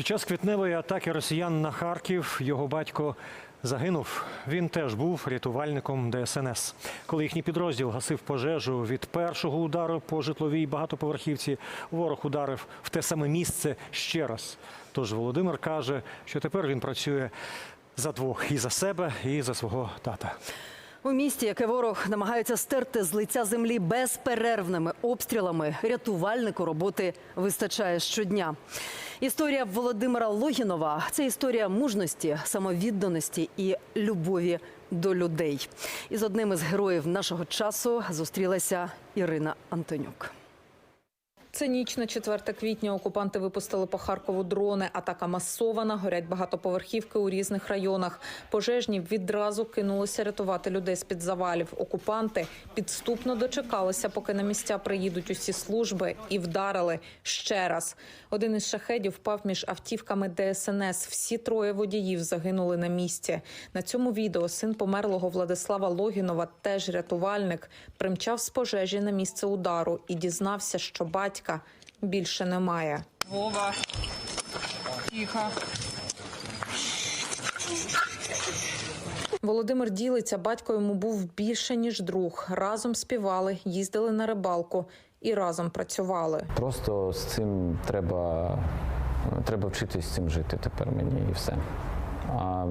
Під час квітневої атаки росіян на Харків його батько загинув. Він теж був рятувальником ДСНС. Коли їхній підрозділ гасив пожежу від першого удару по житловій багатоповерхівці, ворог ударив в те саме місце ще раз. Тож Володимир каже, що тепер він працює за двох і за себе, і за свого тата. У місті, яке ворог намагається стерти з лиця землі безперервними обстрілами, рятувальнику роботи вистачає щодня. Історія Володимира Логінова це історія мужності, самовідданості і любові до людей. І з одним із героїв нашого часу зустрілася Ірина Антонюк. Це ніч на 4 квітня. Окупанти випустили по Харкову дрони. Атака масована. Горять багатоповерхівки у різних районах. Пожежні відразу кинулися рятувати людей з під завалів. Окупанти підступно дочекалися, поки на місця приїдуть усі служби, і вдарили ще раз. Один із шахедів впав між автівками ДСНС. Всі троє водіїв загинули на місці. На цьому відео син померлого Владислава Логінова, теж рятувальник, примчав з пожежі на місце удару і дізнався, що батька більше немає. Вова. Тихо. Володимир ділиться, батько йому був більше ніж друг. Разом співали, їздили на рибалку і разом працювали. Просто з цим треба, треба вчитись з цим жити тепер мені і все. А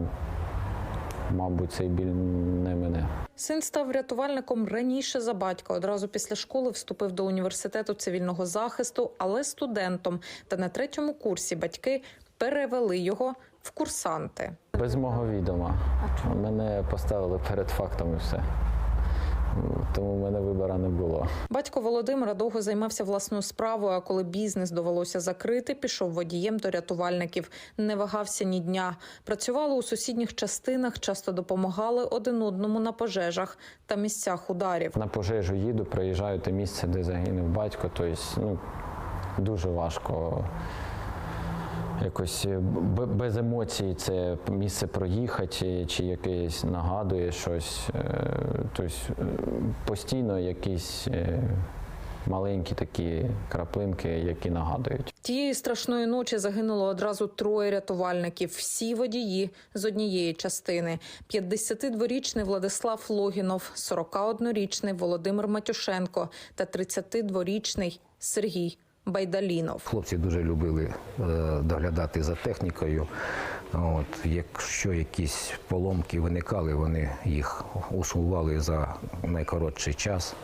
мабуть, цей біль не мене. Син став рятувальником раніше за батька. Одразу після школи вступив до університету цивільного захисту, але студентом. Та на третьому курсі батьки перевели його в курсанти. Без мого відома. Мене поставили перед фактом і все. Тому в мене вибору не було. Батько Володимира довго займався власною справою. А коли бізнес довелося закрити, пішов водієм до рятувальників. Не вагався ні дня. Працювали у сусідніх частинах, часто допомагали один одному на пожежах та місцях ударів. На пожежу їду, проїжджаю те місце, де загинув батько. Тобто, ну, дуже важко. Якось без емоцій це місце проїхати, чи якесь нагадує щось. Е, Тобто е, постійно якісь е, маленькі такі краплинки, які нагадують. Тієї страшної ночі загинуло одразу троє рятувальників. Всі водії з однієї частини: 52-річний Владислав Логінов, 41-річний Володимир Матюшенко та 32-річний Сергій Байдалінов. Хлопці дуже любили е, доглядати за технікою. От, якщо якісь поломки виникали, вони їх усували за найкоротший час.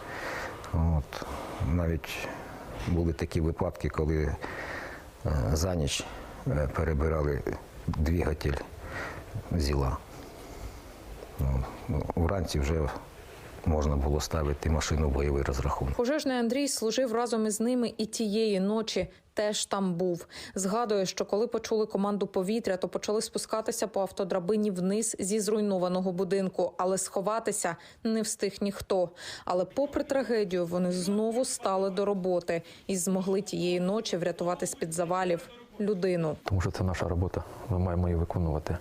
От, навіть були такі випадки, коли е, за ніч е, перебирали двигатель зіла. Ну, вранці вже можна було ставити машину в бойовий розрахунок. Пожежний Андрій служив разом із ними і тієї ночі теж там був. Згадує, що коли почули команду повітря, то почали спускатися по автодрабині вниз зі зруйнованого будинку, але сховатися не встиг ніхто. Але, попри трагедію, вони знову стали до роботи і змогли тієї ночі врятувати з під завалів людину. тому що це наша робота. Ми маємо її виконувати.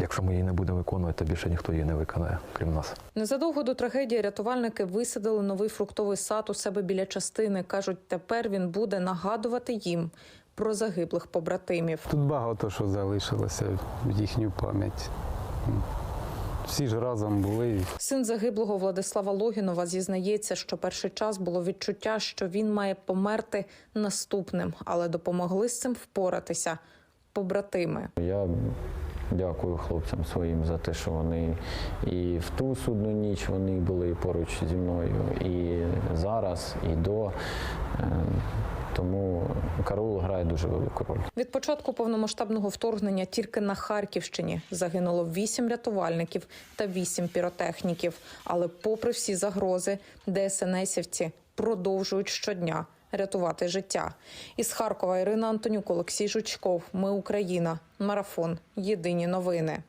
Якщо ми її не будемо виконувати, то більше ніхто її не виконає, крім нас. Незадовго до трагедії рятувальники висадили новий фруктовий сад у себе біля частини. кажуть, тепер він буде нагадувати їм про загиблих побратимів. Тут багато що залишилося в їхню пам'ять. Всі ж разом були. Син загиблого Владислава Логінова зізнається, що перший час було відчуття, що він має померти наступним, але допомогли з цим впоратися побратими. Я дякую хлопцям своїм за те, що вони і в ту судну ніч вони були поруч зі мною, і зараз, і до. Е, Тому Караул грає дуже велику роль. Від початку повномасштабного вторгнення тільки на Харківщині загинуло вісім рятувальників та вісім піротехніків. Але, попри всі загрози, ДСНСівці продовжують щодня рятувати життя. Із Харкова Ірина Антонюк, Олексій Жучков. Ми Україна. Марафон. Єдині новини.